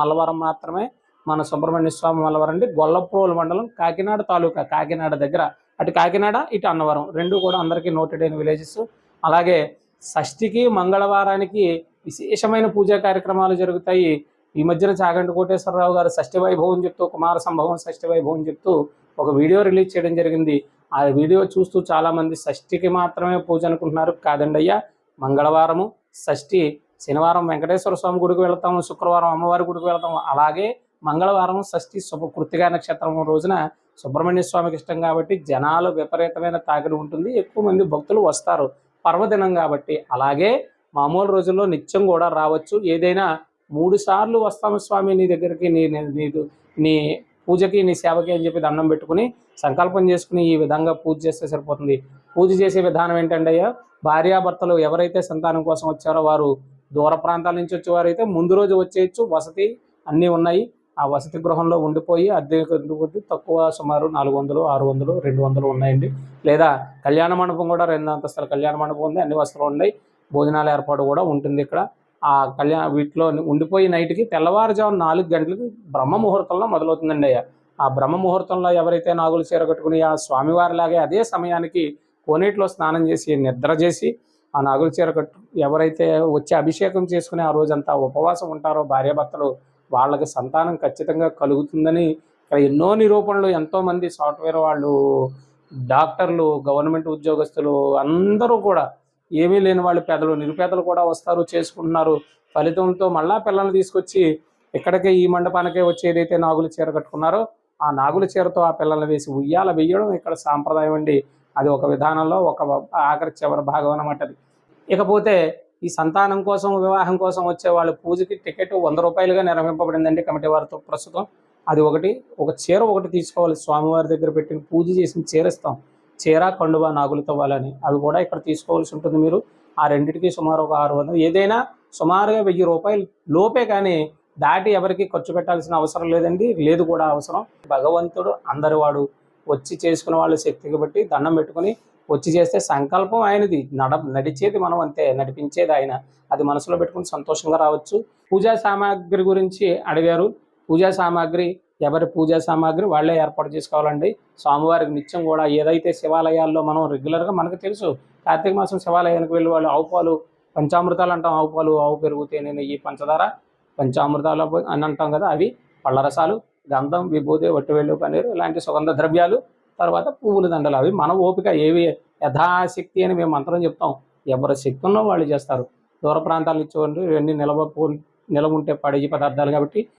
మల్లవరం మాత్రమే మన సుబ్రహ్మణ్య స్వామి మల్లవరం అండి. గొల్లప్రోలు మండలం కాకినాడ తాలూకా కాకినాడ దగ్గర. అటు కాకినాడ ఇటు అన్నవరం. రెండు కూడా అందరికీ నోటెడ్ అయిన విలేజెస్ అలాగే షష్ఠికి మంగళవారానికి విశేషమైన పూజా కార్యక్రమాలు జరుగుతాయి. ఈ మధ్యన చాగంటి కోటేశ్వరరావు గారు షష్ఠి వైభవం చెప్తూ కుమార సంభవం షష్ఠి వైభవం చెప్తూ ఒక వీడియో రిలీజ్ చేయడం జరిగింది. ఆ వీడియో చూస్తూ చాలామంది షష్ఠికి మాత్రమే పూజ అనుకుంటున్నారు. కాదండి అయ్యా మంగళవారము షష్ఠి శనివారం వెంకటేశ్వర స్వామి గుడికి వెళ్తాము శుక్రవారం అమ్మవారి గుడికి వెళ్తాము. అలాగే మంగళవారం షష్ఠి శుభ కృతిగా నక్షత్రం రోజున సుబ్రహ్మణ్య స్వామికి ఇష్టం కాబట్టి జనాలు విపరీతమైన తాకిడి ఉంటుంది. ఎక్కువ మంది భక్తులు వస్తారు పర్వదినం కాబట్టి. అలాగే మామూలు రోజుల్లో నిత్యం కూడా రావచ్చు. ఏదైనా మూడు సార్లు వస్తాము స్వామి నీ దగ్గరికి నీ నీ- నీ పూజకి నీ సేవకి అని చెప్పి దండం పెట్టుకుని సంకల్పం చేసుకుని ఈ విధంగా పూజ చేస్తే సరిపోతుంది. పూజ చేసే విధానం ఏంటంటే అయ్యా భార్యాభర్తలు ఎవరైతే సంతానం కోసం వచ్చారో వారు దూర ప్రాంతాల నుంచి వచ్చేవారైతే ముందు రోజు వచ్చేయచ్చు. వసతి అన్నీ ఉన్నాయి. ఆ వసతి గృహంలో ఉండిపోయి అద్దె కొద్ది? తక్కువ సుమారు నాలుగు వందలు ఆరు వందలు రెండు వందలు ఉన్నాయండి. లేదా కళ్యాణ మండపం కూడా రెండు అంతస్తుల కళ్యాణ మండపం ఉంది. అన్ని వసతులు ఉన్నాయి. భోజనాల ఏర్పాటు కూడా ఉంటుంది ఇక్కడ. ఆ కళ్యాణ వీటిలో ఉండిపోయి నైట్కి తెల్లవారుజాము నాలుగు గంటలకి బ్రహ్మ ముహూర్తంలో మొదలవుతుందండి అయ్యా. ఆ బ్రహ్మ ముహూర్తంలో ఎవరైతే నాగులు చీర కట్టుకుని ఆ స్వామివారిలాగే అదే సమయానికి కోనేటిలో స్నానం చేసి నిద్ర చేసి ఆ నాగుల చీర కట్టు ఎవరైతే వచ్చి అభిషేకం చేసుకుని ఆ రోజంతా ఉపవాసం ఉంటారో భార్యాభర్తలు వాళ్ళకి సంతానం ఖచ్చితంగా కలుగుతుందని ఇక్కడ ఎన్నో నిరూపణలు ఎంతోమంది సాఫ్ట్వేర్ వాళ్ళు డాక్టర్లు గవర్నమెంట్ ఉద్యోగస్తులు అందరూ కూడా ఏమీ లేని వాళ్ళు పేదలు నిరుపేదలు కూడా వస్తారు చేసుకుంటున్నారు. ఫలితంతో మళ్ళా పిల్లల్ని తీసుకొచ్చి ఇక్కడికే ఈ మండపానికే వచ్చి ఏదైతే నాగుల చీర కట్టుకున్నారో ఆ నాగుల చీరతో ఆ పిల్లల్ని వేసి ఉయ్యాల వేయడం ఇక్కడ సాంప్రదాయం అండి. అది ఒక విధానంలో ఒక ఆఖరి చివరి భాగం అన్నమాట అది. ఇకపోతే ఈ సంతానం కోసం వివాహం కోసం వచ్చే వాళ్ళ పూజకి టికెట్ వంద రూపాయలుగా నిర్వహింపబడిందండి కమిటీ వారితో ప్రస్తుతం. అది ఒకటి ఒక చీర ఒకటి తీసుకోవాలి. స్వామివారి దగ్గర పెట్టిన పూజ చేసిన చీర ఇస్తాం చీర కండువా నాగులతో వాళ్ళని అవి కూడా ఇక్కడ తీసుకోవాల్సి ఉంటుంది మీరు. ఆ రెండింటికి సుమారు ఒక ఆరు వందలు. ఏదైనా సుమారుగా వెయ్యి రూపాయలు లోపే కానీ దాటి ఎవరికి ఖర్చు పెట్టాల్సిన అవసరం లేదండి. లేదు కూడా అవసరం. భగవంతుడు అందరి వాడు వచ్చి చేసుకునే వాళ్ళ శక్తికి బట్టి దండం పెట్టుకుని వచ్చి చేస్తే సంకల్పం ఆయనది. నడ నడిచేది మనం అంతే నడిపించేది ఆయన. అది మనసులో పెట్టుకుని సంతోషంగా రావచ్చు. పూజా సామాగ్రి గురించి అడిగారు. పూజా సామాగ్రి ఎవరి పూజా సామాగ్రి వాళ్ళే ఏర్పాటు చేసుకోవాలండి. స్వామివారికి నిత్యం కూడా ఏదైతే శివాలయాల్లో మనం రెగ్యులర్గా మనకు తెలుసు కార్తీక మాసం శివాలయానికి వెళ్ళి వాళ్ళు ఆవుపాలు పంచామృతాలు అంటాం. ఆవుపాలు ఆవు పెరుగుతే నేను ఈ పంచదార పంచామృతాలు అని అంటాం కదా అవి. పళ్ళరసాలు గంధం విభూతి వట్టివేళ్ళు పన్నీరు ఇలాంటి సుగంధ ద్రవ్యాలు తర్వాత పువ్వుల దండలు. అవి మన ఓపిక ఏవి యథాశక్తి అని మేము మంత్రం చెప్తాం. ఎవరి శక్తి ఉన్నో వాళ్ళు చేస్తారు. దూర ప్రాంతాల నుంచి ఇవన్నీ నిలవ నిలవ ఉంటే పడే పదార్థాలు కాబట్టి